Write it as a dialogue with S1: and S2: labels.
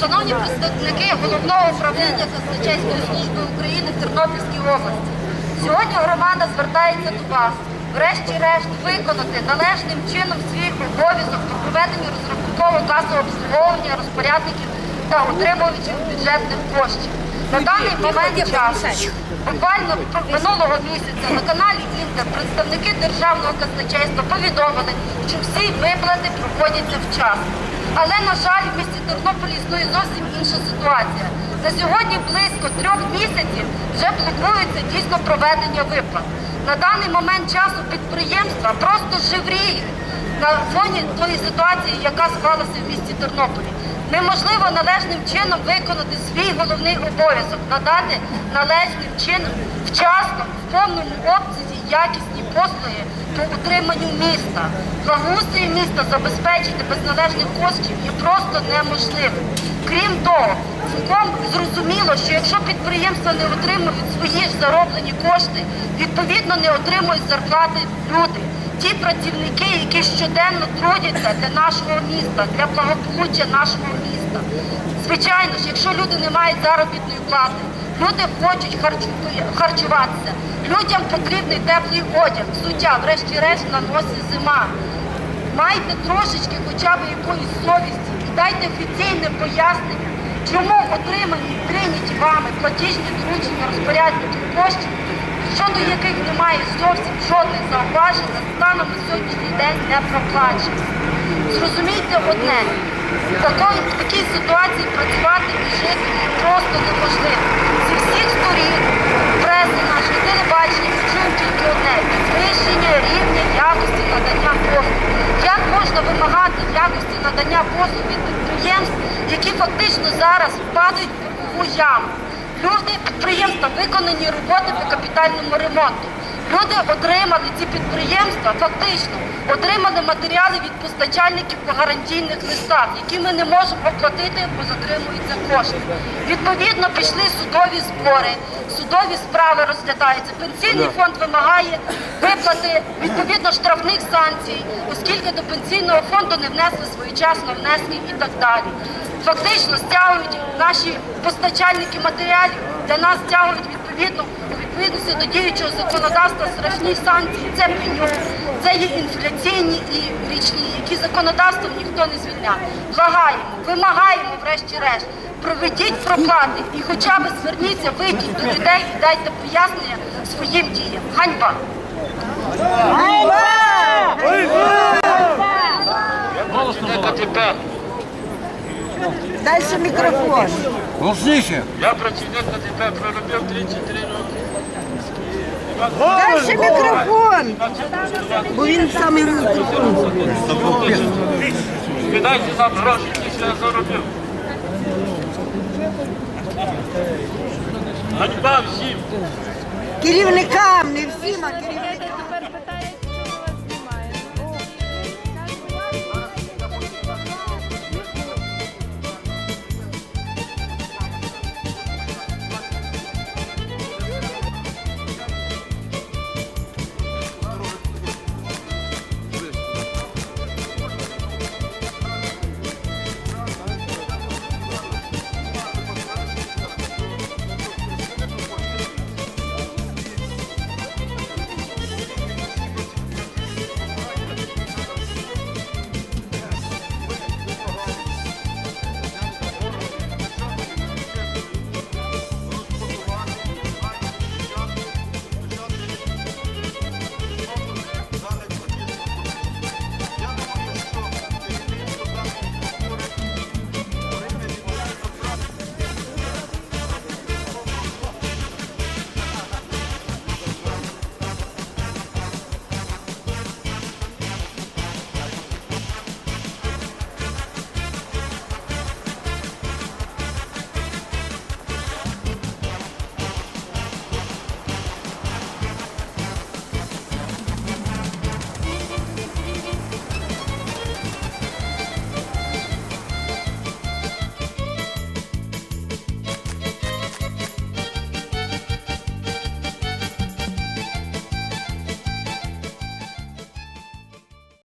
S1: Шановні представники головного управління Казначейської служби України в Тернопільській області, сьогодні громада звертається до вас, врешті-решт, виконати належним чином свій обов'язок по проведенню розрахункового касового обслуговування розпорядників та отримувачів бюджетних коштів. На даний момент часу, буквально минулого місяця на каналі Інтер представники державного казначейства повідомили, що всі виплати проходяться вчасно. Але, на жаль, в місті Тернополі існує зовсім інша ситуація. На сьогодні близько трьох місяців вже блокується дійсно проведення виплат. На даний момент часу підприємства просто живріють на фоні тої ситуації, яка склалася в місті Тернополі. Неможливо належним чином виконати свій головний обов'язок, надати належним чином вчасно, в повному обсязі якісні послуги по утриманню міста. Благоустрій міста забезпечити без належних коштів є просто неможливим. Крім того, цілком зрозуміло, що якщо підприємства не отримують свої ж зароблені кошти, відповідно не отримують зарплати люди. Ті працівники, які щоденно трудяться для нашого міста, для благополуччя нашого міста. Звичайно ж, якщо люди не мають заробітної плати, люди хочуть харчуватися, людям потрібний теплий одяг, взуття, врешті-решт на носі зима. Майте трошечки хоча б якоїсь совісті і дайте офіційне пояснення, чому отримані прийняті вами платіжні доручення розпорядників коштів, щодо яких немає зовсім жодних зауважень, станом на сьогоднішній день не проплачені. Зрозумійте одне, в такій ситуації працювати і жити просто неможливо. Зі всіх сторін преси нашої телебачення чуємо тільки одне підвищення рівня якості надання послуг. Як можна вимагати якості надання послуг від підприємств, які фактично зараз впадуть в яму? Люди, підприємства виконані роботи по капітальному ремонту. Люди отримали ці підприємства, фактично отримали матеріали від постачальників по гарантійних листах, які ми не можемо оплатити, бо затримуються кошти. Відповідно, пішли судові збори, судові справи розглядаються. Пенсійний фонд вимагає виплати відповідно штрафних санкцій, оскільки до пенсійного фонду не внесли своєчасно внески і так далі. Фактично стягують наші постачальники матеріалів, для нас стягують відповідно відповідності до діючого законодавства страшні санкції. Це пеню, це є інфляційні і річні, які законодавством ніхто не звільняє. Благаємо, вимагаємо, врешті-решт, проведіть проплати і хоча б зверніться, вийдіть до людей і дайте пояснення своїм діям. Ганьба!
S2: Дальше мікрофон.
S3: Голосніше.
S4: Я працівник КТП проробив 33 роки.
S2: Дальше мікрофон. Бо він саме мікрофон.
S4: Віддайте нам гроші, ті, що я заробив. Ганьба всім!
S2: Керівникам, не всім, а керівникам.